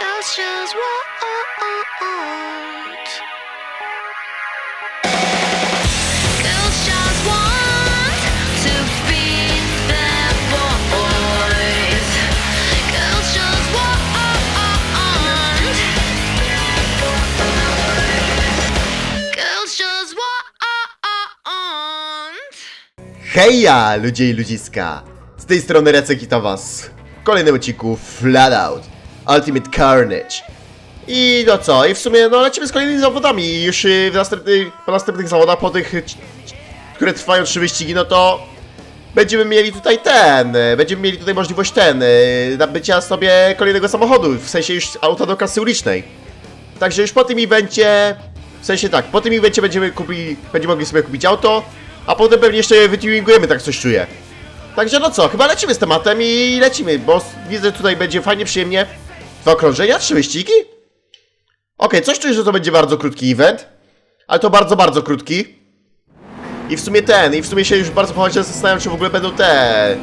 Want. Heja, ludzie i ludziska! Z tej strony Recek was w kolejnym odcinku Flat Out Ultimate Carnage. I no co, i w sumie no lecimy z kolejnymi zawodami i już y, w następnych, po następnych zawodach, po tych, y, które trwają trzy wyścigi, no to będziemy mieli tutaj ten, y, będziemy mieli tutaj możliwość ten, nabycia sobie kolejnego samochodu, w sensie już auta do kasy ulicznej. Także już po tym evencie, w sensie tak, po tym evencie będziemy kupili, będziemy mogli sobie kupić auto, a potem pewnie jeszcze je wytuningujemy, tak coś czuję. Także no co, chyba lecimy z tematem i lecimy, bo widzę tutaj będzie fajnie, przyjemnie. Dwa okrążenia, trzy wyścigi. Okej, coś czuję, że to będzie bardzo krótki event, ale to bardzo, bardzo krótki. I w sumie ten, i w sumie się już bardzo poważnie zastanawiam, czy w ogóle będą te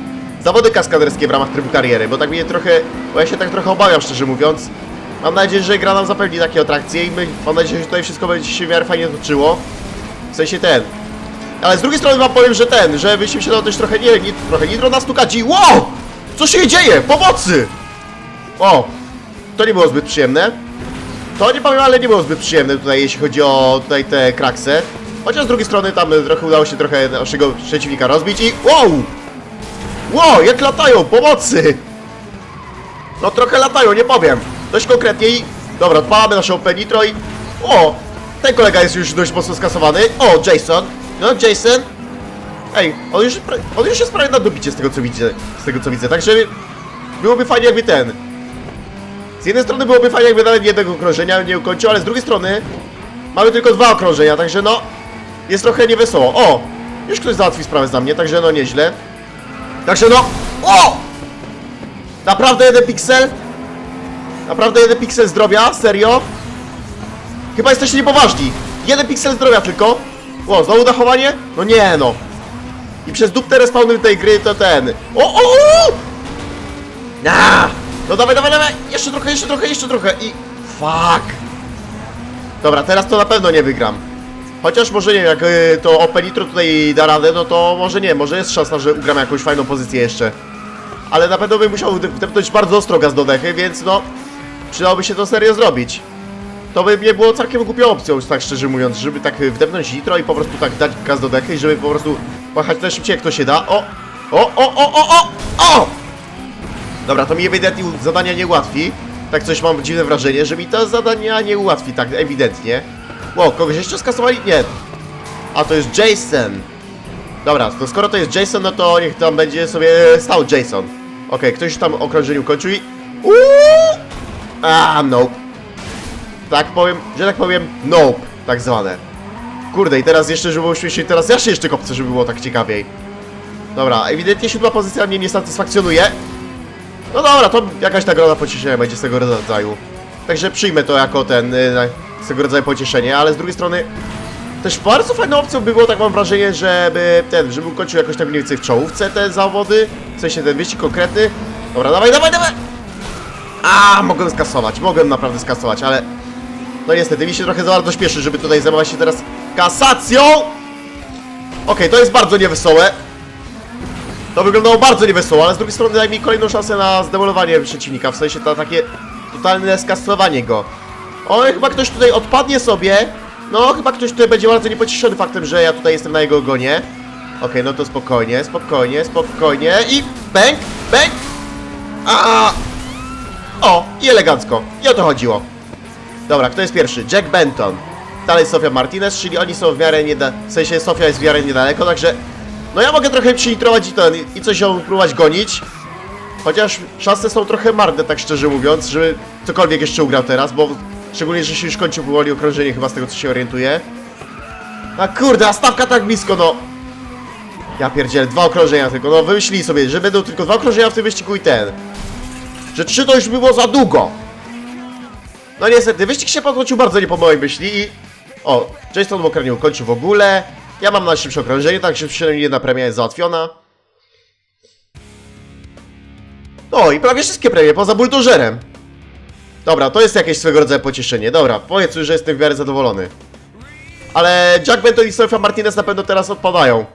zawody kaskaderskie w ramach trybu kariery, bo tak mnie trochę, bo ja się tak trochę obawiam, szczerze mówiąc. Mam nadzieję, że gra nam zapewni takie atrakcje i my, mam nadzieję, że tutaj wszystko będzie się w miarę fajnie toczyło. W sensie ten. Ale z drugiej strony wam powiem, że ten, że byśmy się dał też trochę, nie, nie trochę nitro nastukać i wow! Co się dzieje? Pomocy! O! To nie było zbyt przyjemne. To nie powiem, ale nie było zbyt przyjemne tutaj, jeśli chodzi o tutaj te kraksy. Chociaż z drugiej strony tam trochę udało się trochę naszego przeciwnika rozbić i wow! Wow, jak latają! Pomocy! No trochę latają, nie powiem. Dość konkretnie i... Dobra, odpalamy naszą OP Nitro i... O! Ten kolega jest już dość mocno skasowany. O, Jason! No, Jason! Ej, on już, on już jest prawie na dobicie z tego co widzę. Z tego co widzę, także... Byłoby fajnie jakby ten... Z jednej strony byłoby fajnie jakby nawet jednego okrążenia nie ukończył, ale z drugiej strony... Mamy tylko dwa okrążenia, także no... Jest trochę niewesoło. O! Już ktoś załatwi sprawę za mnie, także no nieźle. Także no... O! Naprawdę jeden piksel? Naprawdę jeden piksel zdrowia? Serio? Chyba jesteście niepoważni. Jeden piksel zdrowia tylko. O, znowu dachowanie? No nie no. I przez dupte respawny tej gry to ten. O, o, o! A! No dawaj, dawaj, dawaj! Jeszcze trochę, jeszcze trochę, jeszcze trochę i... Fuck! Dobra, teraz to na pewno nie wygram. Chociaż może nie jak y, to OP Nitro tutaj da radę, no to może nie, może jest szansa, że ugram jakąś fajną pozycję jeszcze. Ale na pewno bym musiał wdepnąć bardzo ostro gaz do dechy, więc no... Przydałoby się to serio zrobić. To by nie było całkiem głupią opcją, tak szczerze mówiąc, żeby tak y, wdepnąć nitro i po prostu tak dać gaz do dechy i żeby po prostu pojechać najszybciej jak to się da. O! O, o, o, o, o! O! Dobra, to mi ewidentnie zadania nie ułatwi. Tak coś mam dziwne wrażenie, że mi to zadania nie ułatwi, tak ewidentnie. Ło, kogoś jeszcze skasowali? Nie. A to jest Jason. Dobra, to skoro to jest Jason, no to niech tam będzie sobie stał Jason. Okej, ktoś już tam okrążeniu kończył i... Uuu! A, nope. Tak powiem, że tak powiem, nope, tak zwane. Kurde, i teraz jeszcze, żeby było śmieszniej, teraz ja się jeszcze kopcę, żeby było tak ciekawiej. Dobra, ewidentnie siódma pozycja mnie nie satysfakcjonuje. No dobra, to jakaś nagroda pocieszenia będzie z tego rodzaju. Także przyjmę to jako ten, y, z tego rodzaju pocieszenie, ale z drugiej strony też bardzo fajną opcją by było, tak mam wrażenie, żeby ten, żeby ukończył jakoś tak mniej więcej w czołówce te zawody, w sensie ten wyścig konkretny. Dobra, dawaj, dawaj, dawaj! A, mogłem skasować, mogłem naprawdę skasować, ale... No niestety, mi się trochę za bardzo śpieszy, żeby tutaj zajmować się teraz kasacją! Okej, to jest bardzo niewesołe. To wyglądało bardzo niewesoło, ale z drugiej strony daj mi kolejną szansę na zdemolowanie przeciwnika, w sensie to takie totalne skasowanie go. O, chyba ktoś tutaj odpadnie sobie. No, chyba ktoś tutaj będzie bardzo niepocieszony faktem, że ja tutaj jestem na jego ogonie. Okej, no to spokojnie, spokojnie, spokojnie i bęk, bęk! A! O, i elegancko. I o to chodziło. Dobra, kto jest pierwszy? Jack Benton. Dalej Sofia Martinez, czyli oni są w miarę niedaleko, w sensie Sofia jest w miarę niedaleko, także... No ja mogę trochę przynitrować i ten, i coś ją próbować gonić. Chociaż szanse są trochę marne, tak szczerze mówiąc, żeby cokolwiek jeszcze ugrał teraz, bo szczególnie, że się już kończy powoli okrążenie chyba z tego, co się orientuję. A kurde, a stawka tak blisko, no. Ja pierdzielę, dwa okrążenia tylko, no wymyślili sobie, że będą tylko dwa okrążenia w tym wyścigu i ten. Że trzy to już by było za długo. No niestety, wyścig się potoczył bardzo nie po mojej myśli i... O, Jason Walker nie ukończył w ogóle. Ja mam najszybsze okrążenie, także przynajmniej jedna premia jest załatwiona. No i prawie wszystkie premie, poza buldożerem. Dobra, to jest jakieś swego rodzaju pocieszenie. Dobra, powiedz już, że jestem w miarę zadowolony. Ale Jack Benton i Sofia Martinez na pewno teraz odpadają.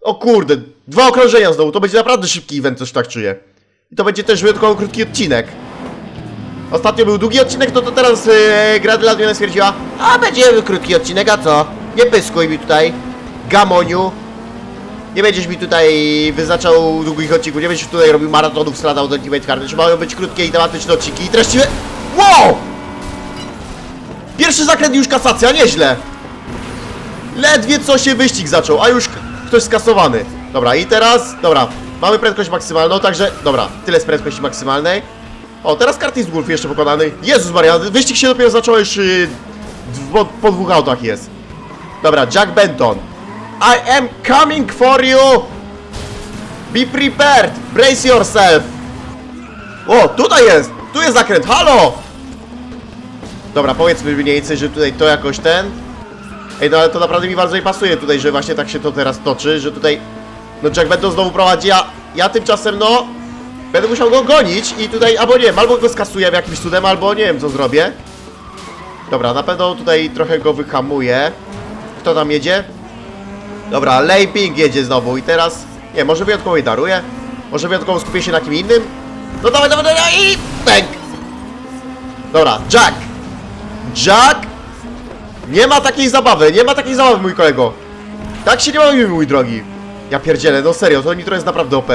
O kurde, dwa okrążenia znowu, to będzie naprawdę szybki event, coś tak czuję. I to będzie też wyjątkowo krótki odcinek. Ostatnio był długi odcinek, no to teraz yy, Gradla Adriana stwierdziła A będzie krótki odcinek, a co? Nie pyskuj mi tutaj, gamoniu. Nie będziesz mi tutaj wyznaczał długich odcinków, nie będziesz tutaj robił maratonów z Lada Ultimate Carnage. Mają być krótkie i tematyczne odcinki i treściwe... Wow! Pierwszy zakręt już kasacja, nieźle. Ledwie co się wyścig zaczął, a już ktoś skasowany. Dobra, i teraz, dobra, mamy prędkość maksymalną, także, dobra, tyle z prędkości maksymalnej. O, teraz z Wolf jeszcze pokonany. Jezus Maria, wyścig się dopiero zaczął już yy, po dwóch autach jest. Dobra, Jack Benton. I am coming for you! Be prepared! Brace yourself! O, tutaj jest! Tu jest zakręt, halo! Dobra, powiedzmy mniej więcej, że tutaj to jakoś ten... Ej, no ale to naprawdę mi bardzo nie pasuje tutaj, że właśnie tak się to teraz toczy, że tutaj... No Jack Benton znowu prowadzi, a ja tymczasem no... Będę musiał go gonić i tutaj, albo nie wiem, albo go skasuję jakimś cudem, albo nie wiem co zrobię. Dobra, na pewno tutaj trochę go wyhamuję. Kto tam jedzie? Dobra, Lei Ping jedzie znowu i teraz... Nie, może wyjątkowo jej daruję? Może wyjątkowo skupię się na kim innym? No dawaj, dawaj, dawaj i... Bęk! Dobra, Jack! Jack! Nie ma takiej zabawy, nie ma takiej zabawy, mój kolego. Tak się nie bawimy, mój drogi. Ja pierdzielę, no serio, to nitro jest naprawdę OP.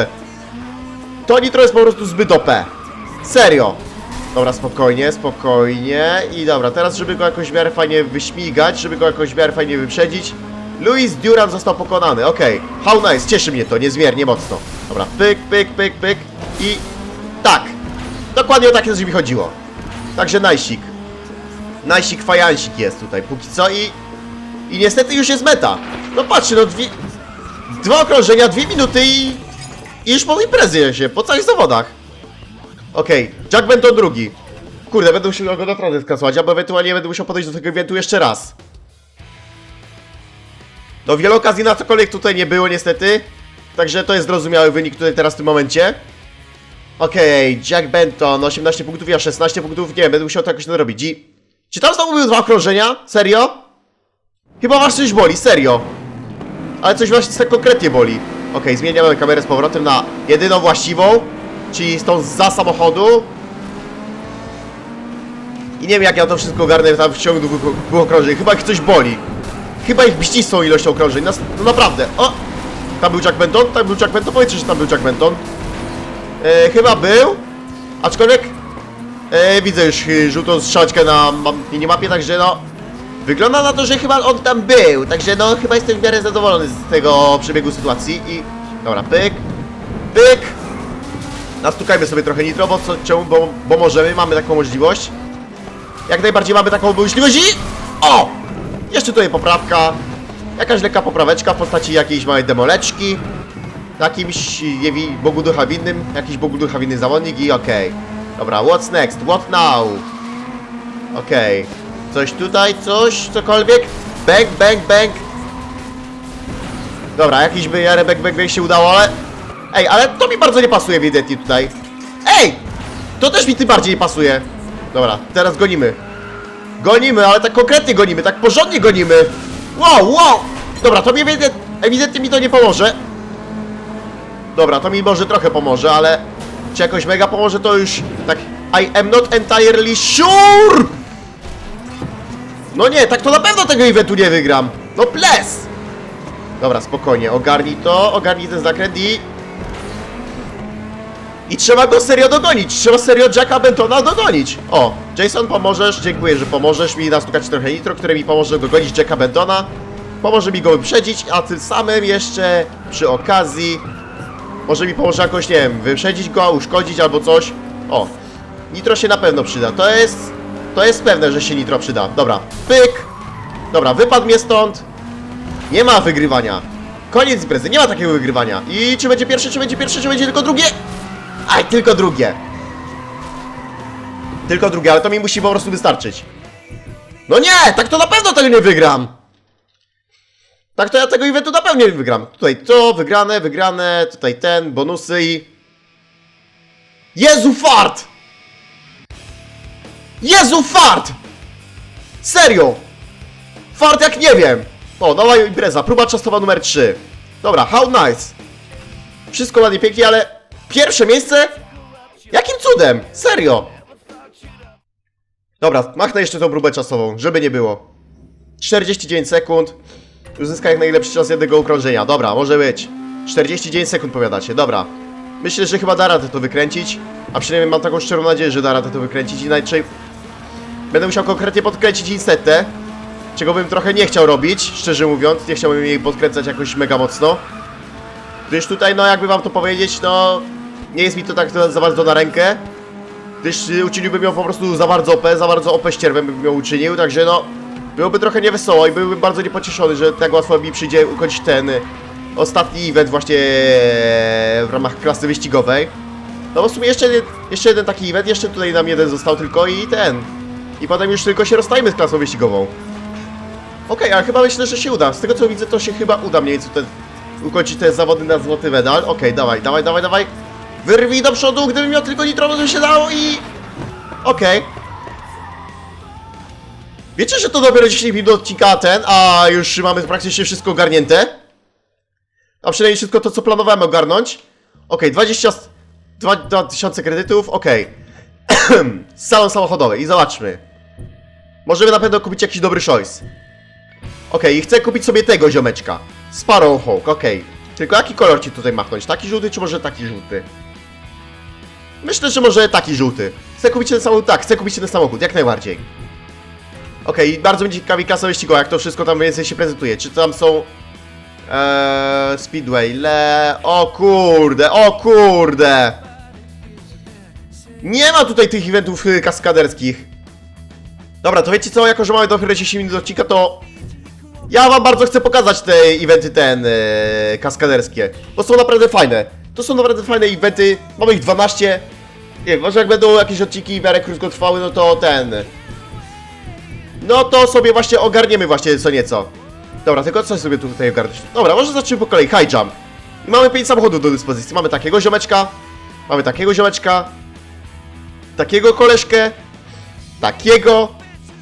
To nitro jest po prostu zbyt OP. Serio. Dobra, spokojnie, spokojnie. I dobra, teraz żeby go jakoś w miarę fajnie wyśmigać, żeby go jakoś w miarę fajnie wyprzedzić. Luis Duran został pokonany, okej. How nice, cieszy mnie to, niezmiernie mocno. Dobra, pyk, pyk, pyk, pyk. I tak. Dokładnie o takie coś mi chodziło. Także najsik. Najsik fajansik jest tutaj póki co i... I niestety już jest meta. No patrzcie, no dwie... Dwa okrążenia, dwie minuty i... I już po imprezie się, po całych zawodach. Okej, Jack Benton drugi. Kurde, będę musiał go naprawdę skasować, albo ewentualnie będę musiał podejść do tego eventu jeszcze raz. No wiele okazji na cokolwiek tutaj nie było niestety. Także to jest zrozumiały wynik tutaj teraz w tym momencie. Okej, Jack Benton, 18 punktów, ja 16 punktów, nie będę musiał to jakoś nadrobić. Dzi- Czy tam znowu były dwa okrążenia? Serio? Chyba was coś boli, serio. Ale coś właśnie tak konkretnie boli. Okej, zmieniamy kamerę z powrotem na jedyną właściwą, czyli tą za samochodu. I nie wiem jak ja to wszystko ogarnę tam w ciągu dwóch okrążeń. Chyba ich coś boli. Chyba ich bści z tą ilością okrążeń. Nas, no naprawdę. O! Tam był Jack Benton? Tam był Jack Benton? Powiedzcie, że tam był Jack Benton. E, chyba był. Aczkolwiek e, widzę już e, żółtą strzałeczkę na ma- minimapie, także no... Wygląda na to, że chyba on tam był, także no chyba jestem w miarę zadowolony z tego przebiegu sytuacji i... Dobra, pyk, pyk. Nastukajmy sobie trochę nitro, bo co, czemu, bo, bo możemy, mamy taką możliwość. Jak najbardziej mamy taką możliwość i... O! Jeszcze tutaj poprawka. Jakaś lekka popraweczka w postaci jakiejś małej demoleczki. Jakimś nie wi- Bogu Ducha winnym, jakiś Bogu Ducha winny zawodnik i okej. Dobra, what's next? What now? Okej. Coś tutaj, coś, cokolwiek? Bang, bang, bang. Dobra, jakiś by jarę bang, bang, bang się udało, ale... Ej, ale to mi bardzo nie pasuje ewidentnie tutaj. Ej! To też mi tym bardziej nie pasuje. Dobra, teraz gonimy. Gonimy, ale tak konkretnie gonimy, tak porządnie gonimy. Wow, wow! Dobra, to mi ewident, ewidentnie mi to nie pomoże. Dobra, to mi może trochę pomoże, ale czy jakoś mega pomoże, to już tak I am not entirely sure! No nie, tak to na pewno tego eventu nie wygram. No ples! Dobra, spokojnie, ogarnij to, ogarnij ten zakręt i... I trzeba go serio dogonić, trzeba serio Jacka Bentona dogonić. O, Jason pomożesz, dziękuję, że pomożesz mi nastukać trochę nitro, które mi pomoże dogonić Jacka Bentona. Pomoże mi go wyprzedzić, a tym samym jeszcze przy okazji może mi pomoże jakoś, nie wiem, wyprzedzić go, uszkodzić albo coś. O, nitro się na pewno przyda, to jest... To jest pewne, że się nitro przyda. Dobra, pyk. Dobra, wypadł mnie stąd. Nie ma wygrywania. Koniec imprezy, nie ma takiego wygrywania. I czy będzie pierwszy, czy będzie pierwszy, czy będzie tylko drugie? Aj, tylko drugie. Tylko drugie, ale to mi musi po prostu wystarczyć. No nie, tak to na pewno tego nie wygram. Tak to ja tego eventu na pewno nie wygram. Tutaj to, wygrane, wygrane, tutaj ten, bonusy i... Jezu, fart! Jezu, fart! Serio! Fart jak nie wiem! O, nowa impreza, próba czastowa numer 3. Dobra, how nice. Wszystko ładnie, pięknie, ale pierwsze miejsce? Jakim cudem? Serio! Dobra, machnę jeszcze tą próbę czasową, żeby nie było. 49 sekund. Uzyska jak najlepszy czas jednego okrążenia. Dobra, może być. 49 sekund powiadacie, dobra. Myślę, że chyba da radę to wykręcić. A przynajmniej mam taką szczerą nadzieję, że da radę to wykręcić. Inaczej będę musiał konkretnie podkręcić Insetę. Czego bym trochę nie chciał robić, szczerze mówiąc. Nie chciałbym jej podkręcać jakoś mega mocno. Gdyż tutaj, no jakby wam to powiedzieć, no... Nie jest mi to tak za bardzo na rękę. Gdyż y, uczyniłbym ją po prostu za bardzo OP, za bardzo OP ścierwem bym ją uczynił, także no... Byłoby trochę niewesoło i byłbym bardzo niepocieszony, że tak łatwo mi przyjdzie ukończyć ten y, ostatni event właśnie w ramach klasy wyścigowej. No bo w sumie jeszcze, jeszcze jeden taki event, jeszcze tutaj nam jeden został tylko i ten. I potem już tylko się rozstajemy z klasą wyścigową. Okej, ale chyba myślę, że się uda. Z tego co widzę, to się chyba uda mniej więcej ten, ukończyć te zawody na złoty medal. Okej, dawaj, dawaj, dawaj, dawaj. Wyrwij do przodu, gdybym miał tylko nitro, to się dało i... Okej. Wiecie, że to dopiero 10 minut odcinka ten, a już mamy praktycznie wszystko ogarnięte? A przynajmniej wszystko to, co planowałem ogarnąć. Okej, 20... 2000 kredytów, okej. Salon samochodowy i zobaczmy. Możemy na pewno kupić jakiś dobry choice. Okej, i chcę kupić sobie tego ziomeczka. Sparrowhawk, okej. Tylko jaki kolor ci tutaj machnąć? Taki żółty, czy może taki żółty? Myślę, że może taki żółty. Chcę kupić ten samochód, tak, chcę kupić ten samochód, jak najbardziej. Okej, i bardzo będzie ciekawi klasa wyścigowa, jak to wszystko tam więcej się prezentuje. Czy tam są... Eee, Speedway, le... O kurde, o kurde! Nie ma tutaj tych eventów y, kaskaderskich. Dobra, to wiecie co, jako że mamy dopiero 10 minut odcinka, to... Ja wam bardzo chcę pokazać te eventy ten, e, kaskaderskie, bo są naprawdę fajne. To są naprawdę fajne eventy, mamy ich 12. Nie wiem, może jak będą jakieś odcinki w miarę krótkotrwałe, no to ten... No to sobie właśnie ogarniemy właśnie co nieco. Dobra, tylko coś sobie tutaj ogarnąć. Dobra, może zacznijmy po kolei, high jump. I mamy 5 samochodów do dyspozycji. Mamy takiego ziomeczka, mamy takiego ziomeczka, takiego koleżkę, takiego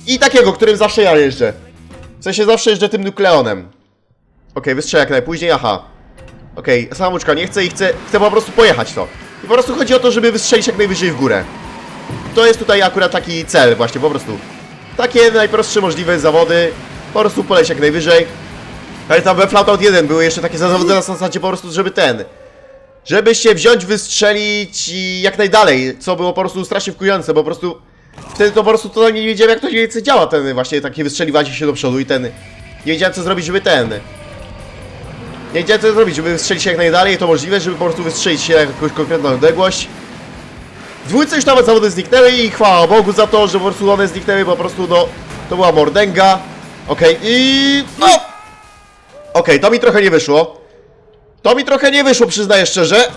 i takiego, którym zawsze ja jeżdżę. W sensie zawsze jeżdżę tym nukleonem. Okej, wystrzelę jak najpóźniej, aha. Okej, samoczka nie chcę i chcę, chcę po prostu pojechać to. I po prostu chodzi o to, żeby wystrzelić jak najwyżej w górę. To jest tutaj akurat taki cel właśnie, po prostu. Takie najprostsze możliwe zawody, po prostu poleć jak najwyżej. Ale tam we Flatout 1 były jeszcze takie zawody na zasadzie po prostu, żeby ten... Żeby się wziąć, wystrzelić i jak najdalej, co było po prostu strasznie wkujące, bo po prostu... Wtedy to po prostu totalnie nie wiedziałem jak to działa, ten właśnie takie wystrzeliwanie się do przodu i ten... Nie wiedziałem co zrobić, żeby ten... Nie wiedziałem co zrobić, żeby wystrzelić się jak najdalej, to możliwe, żeby po prostu wystrzelić się na jakąś konkretną odległość. W dwójce już nawet zawody zniknęły i chwała Bogu za to, że po prostu one zniknęły, po prostu no... To była mordęga. Okej, i... No! Okej, to mi trochę nie wyszło. To mi trochę nie wyszło, przyznaję szczerze.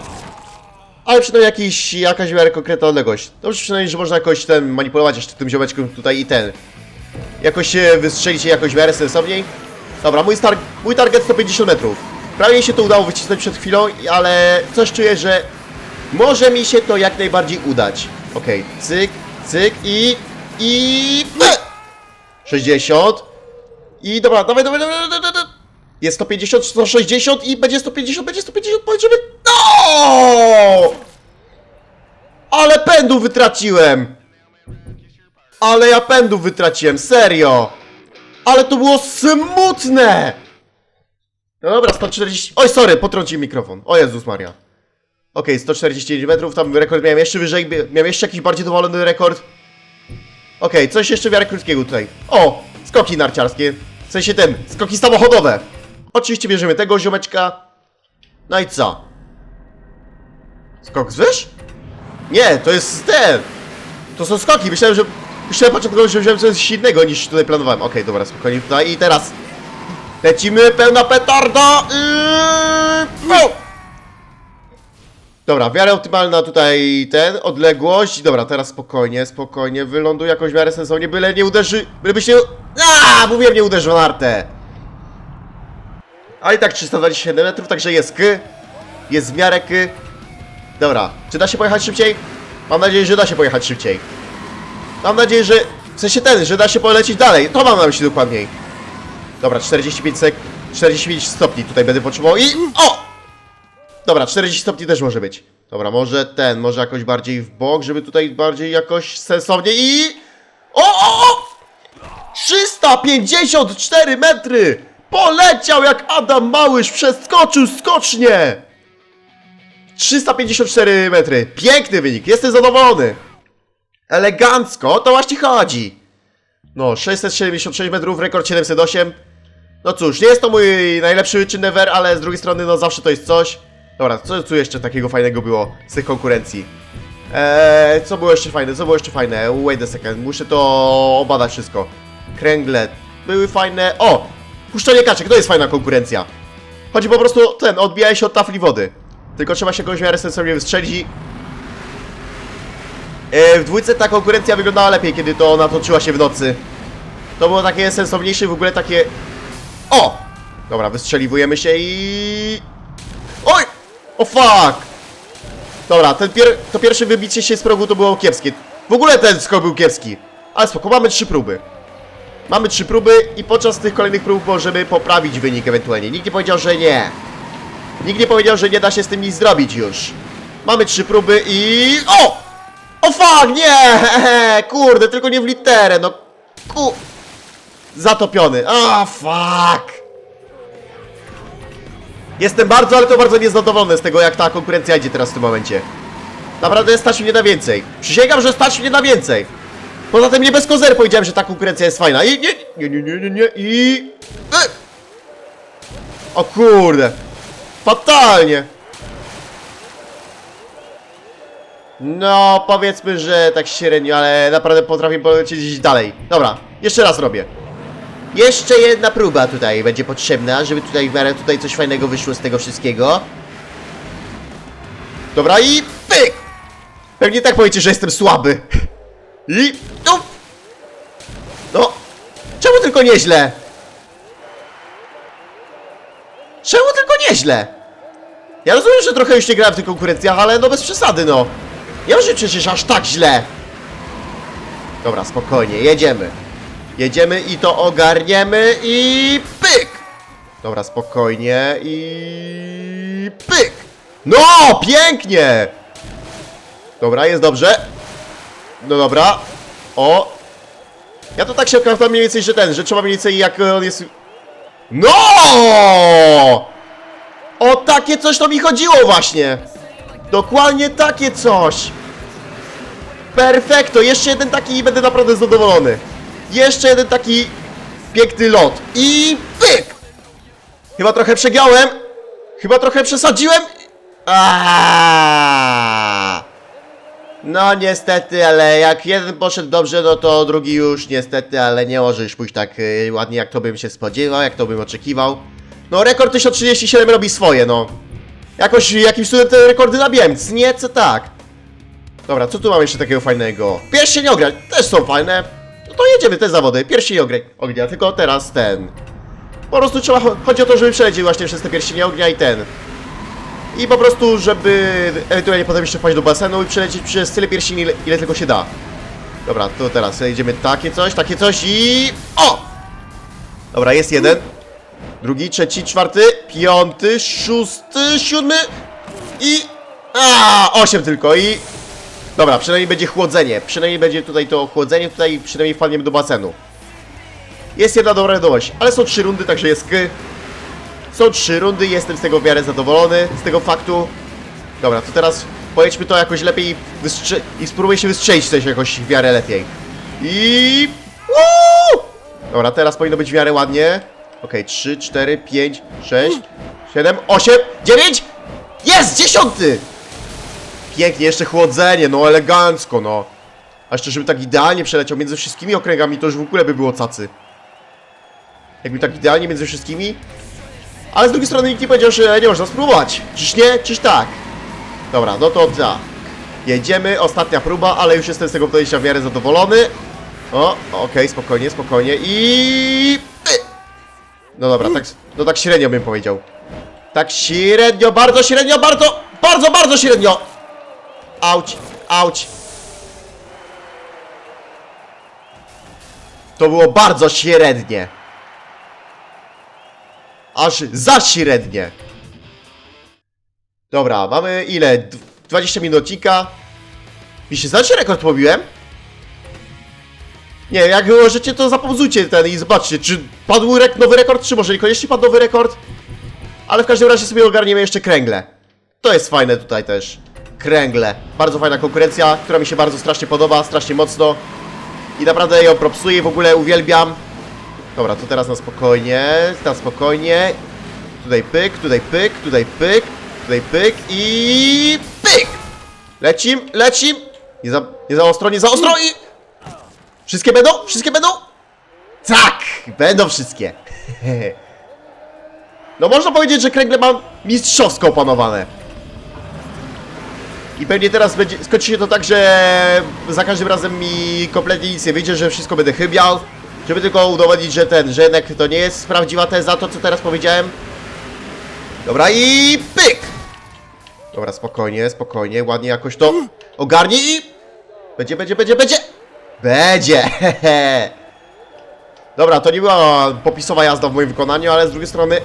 Ale przynajmniej jakiś, jakaś miarę konkretna odległość. Dobrze przynajmniej, że można jakoś ten manipulować jeszcze tym ziomeczkiem tutaj i ten. Jakoś się wystrzelić się jakoś w miarę sensowniej. Dobra, mój, star mój target 150 metrów. Prawie mi się to udało wycisnąć przed chwilą, ale coś czuję, że może mi się to jak najbardziej udać. Okej, cyk, cyk i... i... 60 i dobra, dawaj, dawaj, dawaj, dawaj, dawaj. Jest 150, 160 i będzie 150, będzie 150, powiedzmy... No! Ale pędu wytraciłem! Ale ja pędu wytraciłem, serio! Ale to było smutne! No dobra, 140... Oj, sorry, potrącił mikrofon. O Jezus Maria. Okej, 149 metrów, tam rekord miałem jeszcze wyżej, miałem jeszcze jakiś bardziej dowolony rekord. Okej, coś jeszcze w miarę krótkiego tutaj. O! Skoki narciarskie. W sensie ten, skoki samochodowe. Oczywiście bierzemy tego ziomeczka. No i co? Skok zwyż? Nie, to jest ten. To są skoki. Myślałem, że... Myślałem że wziąłem coś innego niż tutaj planowałem. Okej, dobra, spokojnie tutaj. I teraz... Lecimy, pełna petarda! Yy... No! Dobra, w miarę optymalna tutaj ten, odległość. Dobra, teraz spokojnie, spokojnie, wyląduj jakoś w miarę sensownie, byle nie uderzy, byle byś nie... Aaaa, mówiłem, nie uderzy w nartę. Ale i tak 327 metrów, także jest k. Jest w miarę k. Dobra, czy da się pojechać szybciej? Mam nadzieję, że da się pojechać szybciej. Mam nadzieję, że... W sensie ten, że da się polecieć dalej. To mam na myśli dokładniej. Dobra, 45 sek... 45 stopni tutaj będę potrzebował i... O! Dobra, 40 stopni też może być. Dobra, może ten, może jakoś bardziej w bok, żeby tutaj bardziej jakoś sensownie i... O, o, o! 354 metry! Poleciał jak Adam Małysz, przeskoczył skocznie! 354 metry. Piękny wynik, jestem zadowolony. Elegancko, to właśnie chodzi. No, 676 metrów, rekord 708. No cóż, nie jest to mój najlepszy czyn ever, ale z drugiej strony, no zawsze to jest coś. Dobra, co tu jeszcze takiego fajnego było z tych konkurencji? Eee, co było jeszcze fajne, co było jeszcze fajne? Wait a second, muszę to obadać wszystko. Kręgle, były fajne... O! Puszczanie kaczek, to jest fajna konkurencja. Chodzi po prostu, ten, odbijaj się od tafli wody. Tylko trzeba się jakąś miarę sensownie wystrzelić i... E, w dwójce ta konkurencja wyglądała lepiej, kiedy to ona toczyła się w nocy. To było takie sensowniejsze, w ogóle takie... O! Dobra, wystrzeliwujemy się i... Oj! O fuck! Dobra, ten pier... to pierwsze wybicie się z progu to było kiepskie. W ogóle ten skok był kiepski. Ale spoko, mamy trzy próby. Mamy trzy próby i podczas tych kolejnych prób możemy poprawić wynik ewentualnie. Nikt nie powiedział, że nie. Nikt nie powiedział, że nie da się z tym nic zrobić już. Mamy trzy próby i... O! O fuck, nie! Kurde, tylko nie w literę, no... Ku... Zatopiony. A fuck! Jestem bardzo, ale to bardzo niezadowolony z tego, jak ta konkurencja idzie teraz w tym momencie. Naprawdę stać mnie na więcej. Przysięgam, że stać mnie na więcej. Poza tym nie bez kozery powiedziałem, że ta konkurencja jest fajna. I nie, nie, nie, nie, nie, nie, i... E! O kurde. Fatalnie. No, powiedzmy, że tak średnio, ale naprawdę potrafię polecieć dalej. Dobra, jeszcze raz robię. Jeszcze jedna próba tutaj będzie potrzebna, żeby tutaj w miarę tutaj coś fajnego wyszło z tego wszystkiego. Dobra i pyk! Pewnie tak powiecie, że jestem słaby. I tu! No! Czemu tylko nieźle? Czemu tylko nieźle? Ja rozumiem, że trochę już nie grałem w tych konkurencjach, ale no bez przesady, no. Nie może przecież aż tak źle. Dobra, spokojnie, jedziemy. Jedziemy i to ogarniemy i pyk! Dobra, spokojnie i pyk! No, pięknie! Dobra, jest dobrze. No dobra. O! Ja to tak się okazałem mniej więcej, że ten, że trzeba mniej więcej jak on jest... No! O takie coś to mi chodziło właśnie! Dokładnie takie coś! Perfekto! Jeszcze jeden taki i będę naprawdę zadowolony. Jeszcze jeden taki piękny lot. I pyk! Chyba trochę przegiąłem. Chyba trochę przesadziłem. Aaaa! No niestety, ale jak jeden poszedł dobrze, no to drugi już niestety, ale nie może już pójść tak y, ładnie jak to bym się spodziewał, jak to bym oczekiwał. No rekord 1037 robi swoje, no. Jakoś jakimś cudem te rekordy nabiłem, nieco tak. Dobra, co tu mamy jeszcze takiego fajnego? Pierścień ognia, też są fajne. To jedziemy te zawody, pierścień ognia, tylko teraz ten. Po prostu trzeba, chodzi o to, żeby przelecieć właśnie przez te pierścienie ognia i ten. I po prostu, żeby ewentualnie potem jeszcze wpaść do basenu i przelecieć przez tyle pierścieni, ile, ile tylko się da. Dobra, to teraz jedziemy takie coś, takie coś i... O! Dobra, jest jeden. Drugi, trzeci, czwarty, piąty, szósty, siódmy i... A, osiem tylko i... Dobra, przynajmniej będzie chłodzenie. Przynajmniej będzie tutaj to chłodzenie, tutaj przynajmniej wpadniemy do basenu. Jest jedna dobra wiadomość, ale są trzy rundy, także jest k. Są trzy rundy, jestem z tego w miarę zadowolony, z tego faktu. Dobra, to teraz pojedźmy to jakoś lepiej i, spróbuję się wystrzelić coś jakoś w miarę lepiej. I... Woo! Dobra, teraz powinno być w miarę ładnie. Okej, 3, 4, 5, 6, 7, 8, 9! Jest! Dziesiąty! Pięknie, jeszcze chłodzenie, no elegancko, no. A jeszcze, żeby tak idealnie przeleciał między wszystkimi okręgami, to już w ogóle by było cacy. Jakby tak idealnie między wszystkimi. Ale z drugiej strony nikt nie powiedział, że nie można spróbować. Czyż nie? Czyż tak? Dobra, no to tak. Jedziemy, ostatnia próba, ale już jestem z tego podejścia w miarę zadowolony. O, okej, spokojnie, spokojnie i... No dobra, tak, no tak średnio bym powiedział. Tak średnio, bardzo średnio, bardzo, bardzo, bardzo średnio. Auć, auć. To było bardzo średnie. Aż za średnie. Dobra, mamy ile? D- 20 minut odcinka. Mi się znaczy rekord pobiłem? Nie, jak możecie to zapauzujcie ten i zobaczcie, czy padł nowy rekord, czy może niekoniecznie padł nowy rekord. Ale w każdym razie sobie ogarniemy jeszcze kręgle. To jest fajne tutaj też. Kręgle. Bardzo fajna konkurencja, która mi się bardzo strasznie podoba, strasznie mocno. I naprawdę ją propsuję, w ogóle uwielbiam. Dobra, to teraz na spokojnie, na spokojnie. Tutaj pyk, tutaj pyk, tutaj pyk, tutaj pyk i pyk! Lecim, lecim! Nie za, nie za ostro, nie za ostro i... Wszystkie będą? Wszystkie będą? Tak! Będą wszystkie. No można powiedzieć, że kręgle mam mistrzowsko opanowane. I pewnie teraz będzie, skończy się to tak, że za każdym razem mi kompletnie nic nie wyjdzie, że wszystko będę chybiał, żeby tylko udowodnić, że ten, że jednak to nie jest prawdziwa teza, to co teraz powiedziałem. Dobra i pyk! Dobra, spokojnie, spokojnie, ładnie jakoś to ogarnij i... Będzie, będzie, będzie, będzie! Będzie! Dobra, to nie była popisowa jazda w moim wykonaniu, ale z drugiej strony...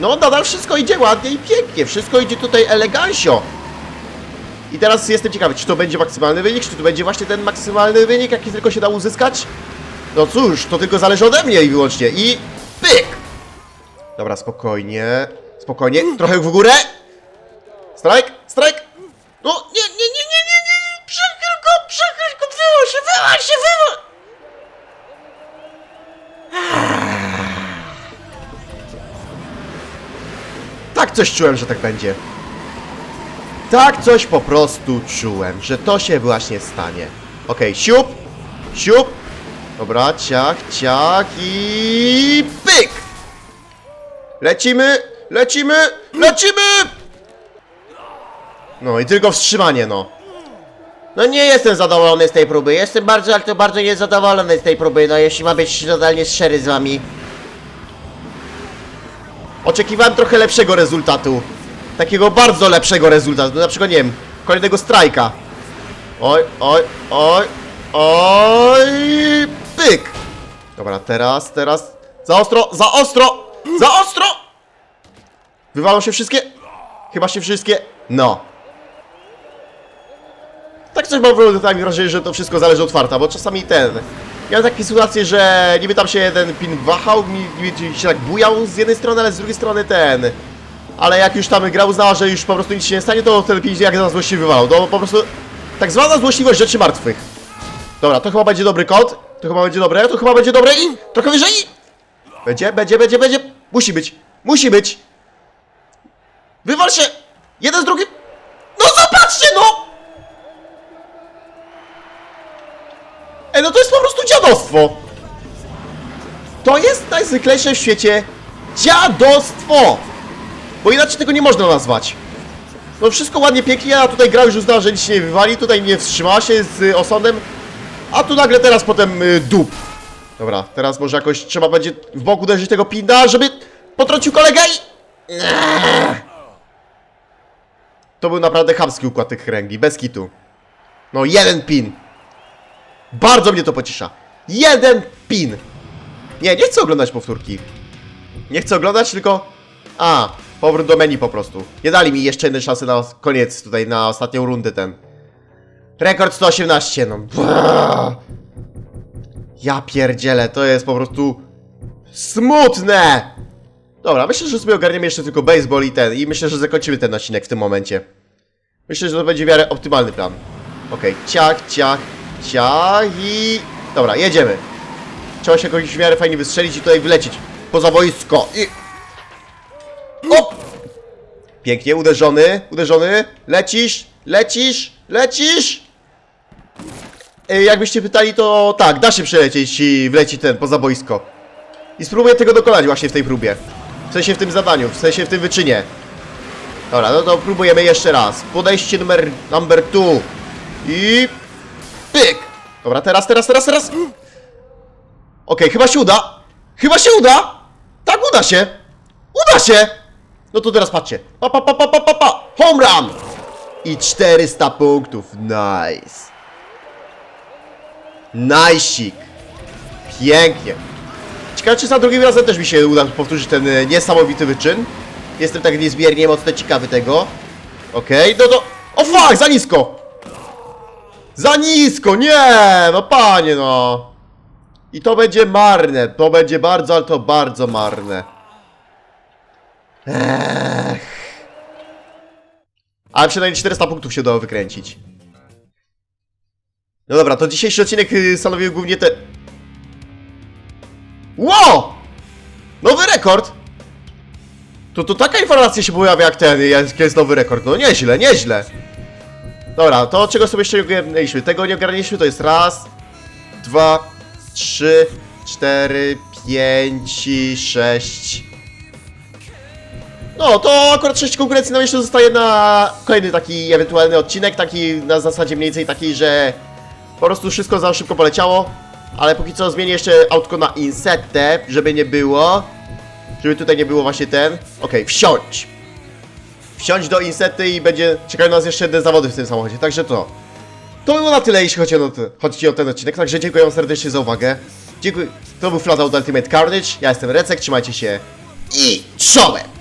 No, nadal wszystko idzie ładnie i pięknie, wszystko idzie tutaj elegancio. I teraz jestem ciekawy, czy to będzie maksymalny wynik, czy to będzie właśnie ten maksymalny wynik, jaki tylko się da uzyskać? No cóż, to tylko zależy ode mnie i wyłącznie. I pyk! Dobra, spokojnie, spokojnie, trochę w górę. Strajk, strajk. No, nie, nie, nie, nie, nie, nie, przechyl go, przechyl się, wyłącz się, wyłącz! Tak coś czułem, że tak będzie. Tak coś po prostu czułem, że to się właśnie stanie. Okej, siup, siup. Dobra, ciach, ciach i pyk! Lecimy, lecimy, lecimy! No i tylko wstrzymanie, no. No nie jestem zadowolony z tej próby, jestem bardzo, ale to bardzo niezadowolony z tej próby, no jeśli ma być totalnie szczery z wami. Oczekiwałem trochę lepszego rezultatu. Takiego bardzo lepszego rezultatu. Na przykład, nie wiem, kolejnego strajka. Oj, oj, oj, oj, pyk. Dobra, teraz, teraz. Za ostro, za ostro, za ostro! Wywalą się wszystkie? Chyba się wszystkie. No. Tak coś mam momentami wrażenie, że to wszystko zależy od farta, bo czasami ten... Miałem takie sytuacje, że niby tam się jeden pin wahał, niby się tak bujał z jednej strony, ale z drugiej strony ten... Ale jak już tam gra uznała, że już po prostu nic się nie stanie, to ten pin jak za złośliwy wywalał. To po prostu... Tak zwana złośliwość rzeczy martwych. Dobra, to chyba będzie dobry kod. To chyba będzie dobre, to chyba będzie dobre i... Trochę wyżej i... Będzie, będzie, będzie, będzie. Musi być. Musi być. Wywal się! Jeden z drugim. No zobaczcie, no! Ej, no to jest po prostu dziadostwo! To jest najzwyklejsze w świecie dziadostwo! Bo inaczej tego nie można nazwać. No wszystko ładnie, pięknie, a tutaj gra już uznała, że nic się nie wywali, tutaj nie wstrzymała się z y, osądem, a tu nagle teraz potem y, dup. Dobra, teraz może jakoś trzeba będzie w bok uderzyć tego pinda, żeby potrącił kolegę i... To był naprawdę chamski układ tych kręgli, bez kitu. No, jeden pin. Bardzo mnie to pociesza. Jeden pin. Nie, nie chcę oglądać powtórki. Nie chcę oglądać, tylko... A, powrót do menu po prostu. Nie dali mi jeszcze jednej szansy na koniec, tutaj na ostatnią rundę ten. Rekord 118, no. Ja pierdzielę, to jest po prostu... Smutne! Dobra, myślę, że sobie ogarniemy jeszcze tylko baseball i ten. I myślę, że zakończymy ten odcinek w tym momencie. Myślę, że to będzie w miarę optymalny plan. Okej, ciach, ciach, ciach i... Dobra, jedziemy. Trzeba się jakoś w miarę fajnie wystrzelić i tutaj wylecieć. Poza wojsko. I... Op! Pięknie, uderzony, uderzony. Lecisz, lecisz, lecisz! E, Jakbyście pytali, to tak, da się przelecieć i wlecieć ten, poza boisko. I spróbuję tego dokonać właśnie w tej próbie. W sensie w tym zadaniu, w sensie w tym wyczynie. Dobra, no to próbujemy jeszcze raz. Podejście numer number two. I... Pyk! Dobra, teraz, teraz, teraz, teraz. Okej, chyba się uda. Chyba się uda! Tak, uda się! Uda się! No to teraz patrzcie. Pa, pa, pa, pa, pa, pa, pa. Home run! I 400 punktów. Nice. Najsik. Pięknie. Ciekawe, czy za drugim razem też mi się uda powtórzyć ten e, niesamowity wyczyn. Jestem tak niezmiernie mocno ciekawy tego. Okej, no to... O fuck, za nisko! Za nisko, nie! No panie, no. I to będzie marne, to będzie bardzo, ale to bardzo marne. Ech. Ale przynajmniej 400 punktów się udało wykręcić. No dobra, to dzisiejszy odcinek y, stanowił głównie te... Wow! Nowy rekord! To, to taka informacja się pojawia jak ten, jak jest nowy rekord. No nieźle, nieźle. Dobra, to czego sobie jeszcze nie ogarnęliśmy? Tego nie ogarnęliśmy, to jest raz, dwa, trzy, cztery, pięć, sześć. No, to akurat sześć konkurencji nam jeszcze zostaje na kolejny taki ewentualny odcinek, taki na zasadzie mniej więcej taki, że po prostu wszystko za szybko poleciało, ale póki co zmienię jeszcze autko na insetę, żeby nie było, żeby tutaj nie było właśnie ten. Okej, wsiądź. Wsiądź do insety i będzie czekają nas jeszcze jedne zawody w tym samochodzie, także to. To było na tyle, jeśli chodzi o, te, chodzi o ten odcinek, także dziękuję serdecznie za uwagę. Dziękuję, to był Flatout Ultimate Carnage, ja jestem Recek, trzymajcie się i czołem!